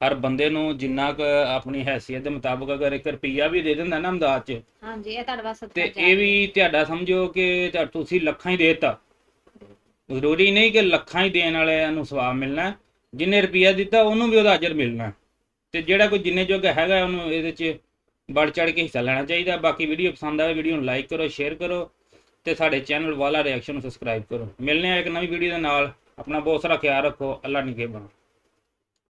ਹਰ ਬੰਦੇ ਨੂੰ ਜਿੰਨਾ ਕੁ ਆਪਣੀ ਹੈਸੀਅਤ ਦੇ ਮੁਤਾਬਕ ਅਗਰ 1 ਰੁਪਿਆ ਵੀ ਦੇ ਦਿੰਦਾ ਨਾ ਮਦਦ 'ਚ ਹਾਂਜੀ ਇਹ ਤੁਹਾਡੇ ਵਾਸਤੇ ਤੇ ਇਹ ਵੀ ਤੁਹਾਡਾ ਸਮਝੋ ਕਿ ਤੁਸੀਂ ਲੱਖਾਂ ਹੀ ਦੇਤਾ ਜ਼ਰੂਰੀ ਨਹੀਂ ਕਿ ਲੱਖਾਂ ਹੀ ਦੇਣ ਵਾਲਿਆਂ ਨੂੰ ਸਵਾਬ ਮਿਲਣਾ। ਜਿੰਨੇ ਰੁਪਿਆ ਦਿੱਤਾ ਉਹਨੂੰ ਵੀ ਉਹਦਾ ਅਜਰ ਮਿਲਣਾ। ਤੇ ਜਿਹੜਾ ਕੋਈ ਜਿੰਨੇ ਜੋਗਾ ਹੈਗਾ ਉਹਨੂੰ ਇਹਦੇ 'ਚ ਵੱਧ ਚੜ ਕੇ ਹਿੱਸਾ ਲੈਣਾ ਚਾਹੀਦਾ। ਬਾਕੀ ਵੀਡੀਓ ਪਸੰਦ ਆਵੇ ਵੀਡੀਓ ਨੂੰ ਲਾਈਕ ਕਰੋ ਸ਼ੇਅਰ ਕਰੋ ਤੇ ਸਾਡੇ ਚੈਨਲ ਵਾਲਾ ਰਿਐਕਸ਼ਨ ਨੂੰ ਸਬਸਕ੍ਰਾਈਬ ਕਰੋ। ਮਿਲਨੇ ਆ ਇੱਕ ਨਵੀਂ ਵੀਡੀਓ ਦੇ ਨਾਲ। ਆਪਣਾ ਬਹੁਤ ਸਾਰਾ ਖਿਆਲ ਰੱਖੋ। ਅੱਲਾ ਨਿਗਹਿਬਾਨ